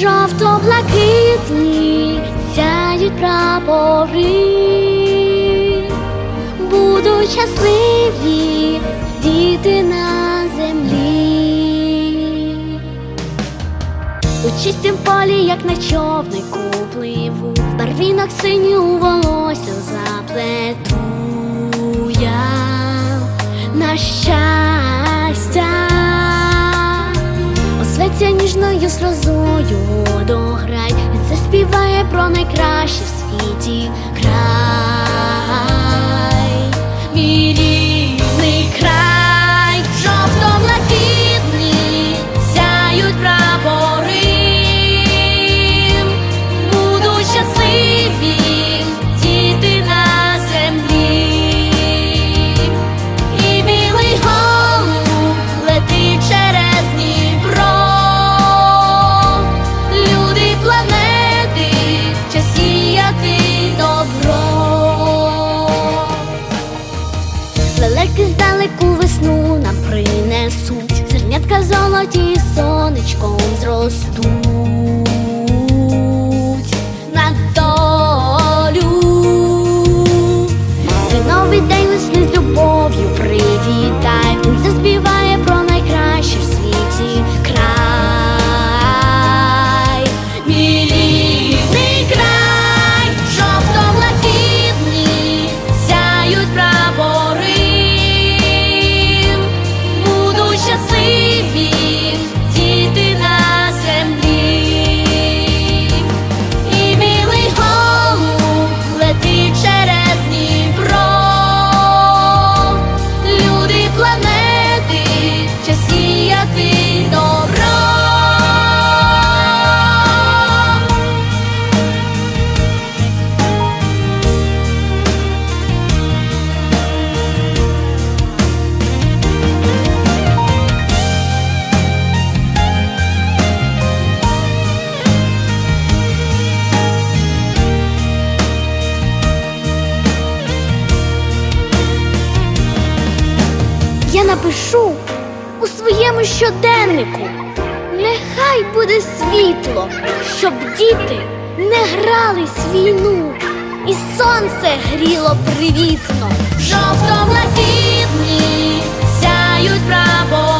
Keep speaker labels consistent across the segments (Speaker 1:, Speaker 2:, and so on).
Speaker 1: жовто-блакитні сяють прапори, будуть щасливі діти на землі, у чистім полі, як на човнику пливу, барвінок синю волосся заплету я на щастя. Ця ніжною сльозою дограй, це співає про найкраще. золоті сонечком зростуть. діти не грались війну, і сонце гріло привітно. В
Speaker 2: жовтому летітні сяють прабо.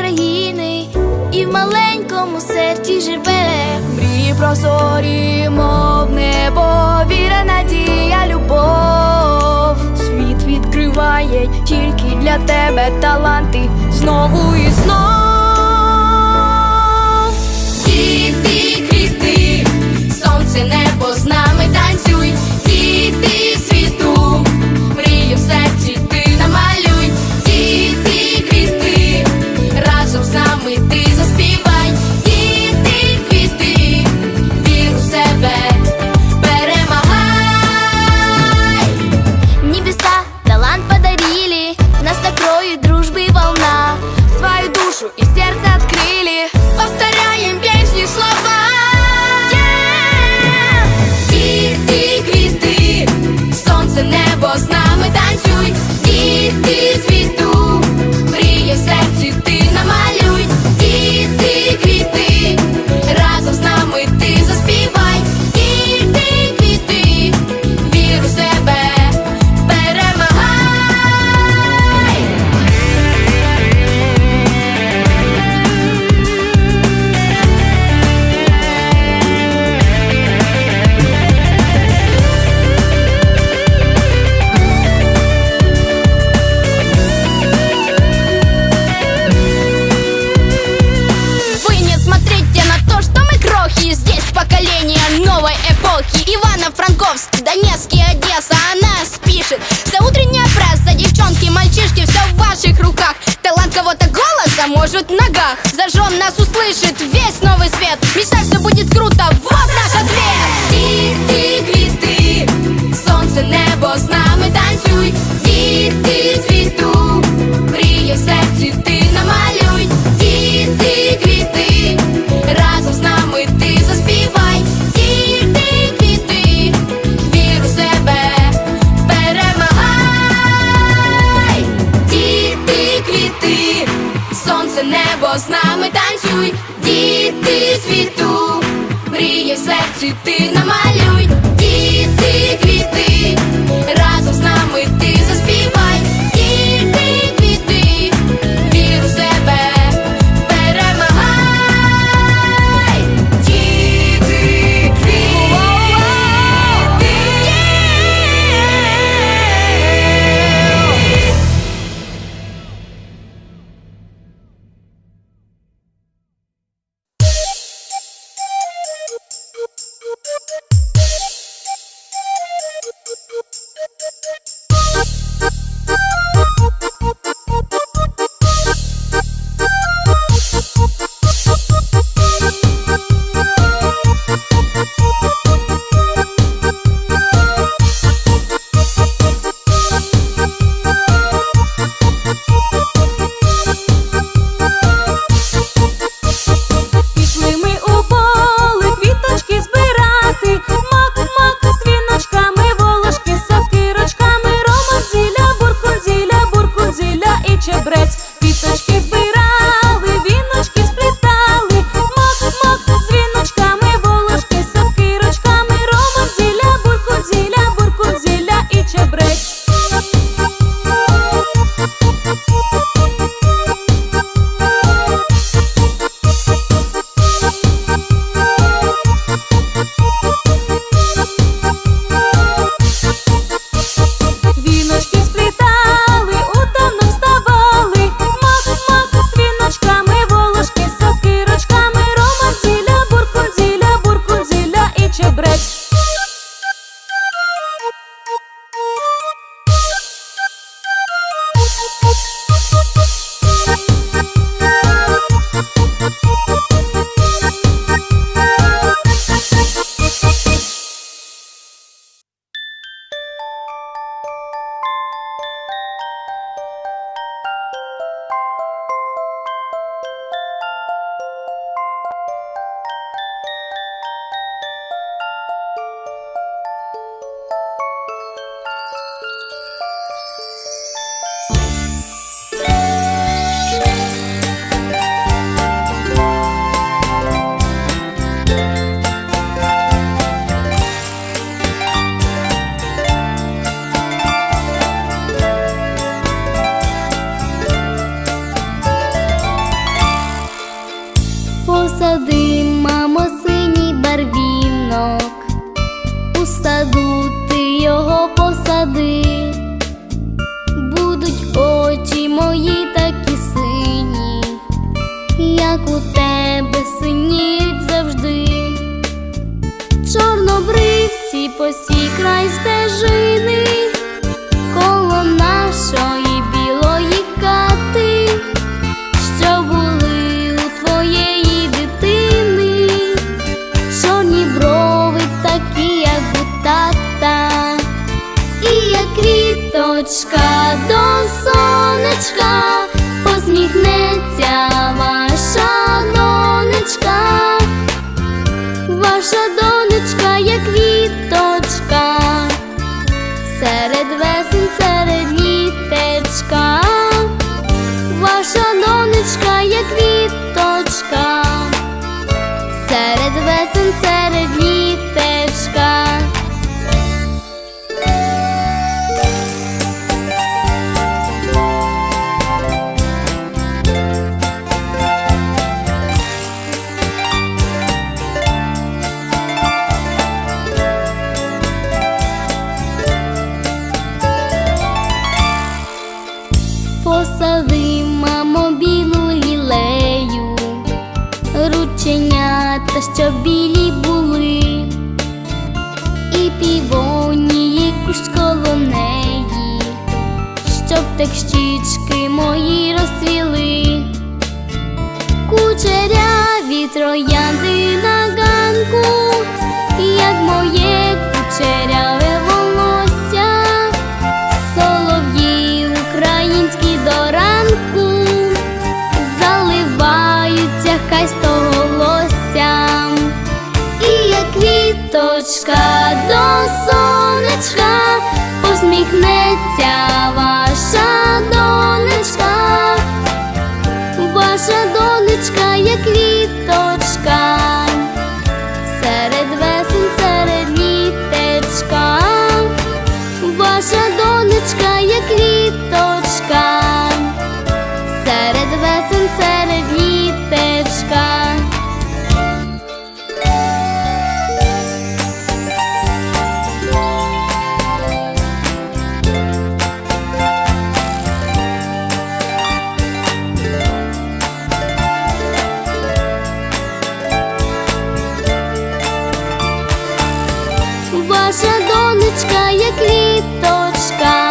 Speaker 2: України і в маленькому серці живе.
Speaker 3: Мрії прозорі, мов небо, віра, надія, любов. Світ відкриває тільки для тебе таланти знову і
Speaker 2: знову. посій край стежини. Та щоб білі були, і півонії кущ коло неї, щоб так щічки мої розцвіли, кучеряві троянди на ганку, як моє кучеря. наша донечка як літочка,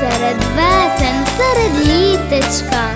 Speaker 2: серед весен, серед літечка.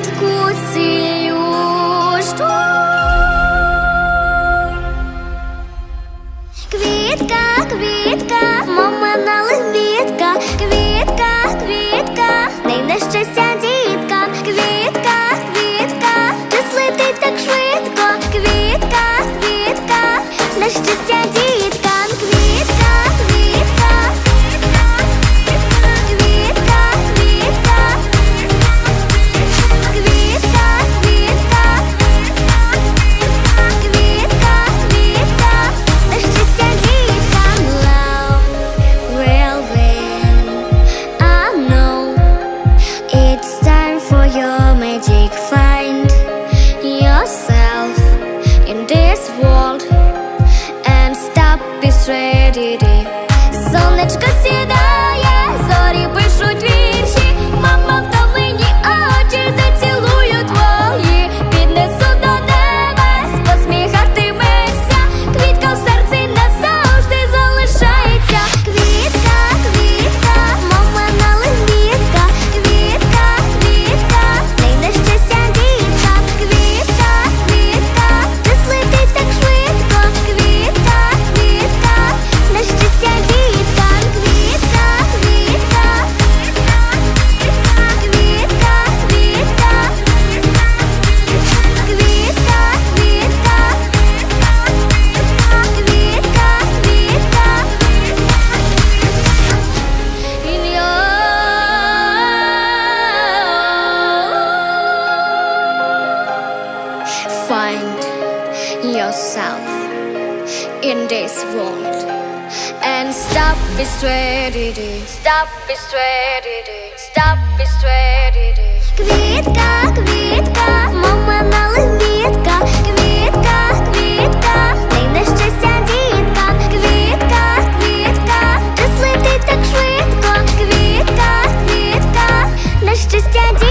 Speaker 2: швидку цілющу Квітка, квітка, мама налегвітка, квітка, квітка, дай на щастя дітка, квітка, квітка, ти слетить так швидко, квітка, квітка, на щастя дітка. Квітка, квітка, мама наливітка, квітка, квітка, дітка, квітка, квітка, ти так швидко, квітка, квітка, нещастя дітка.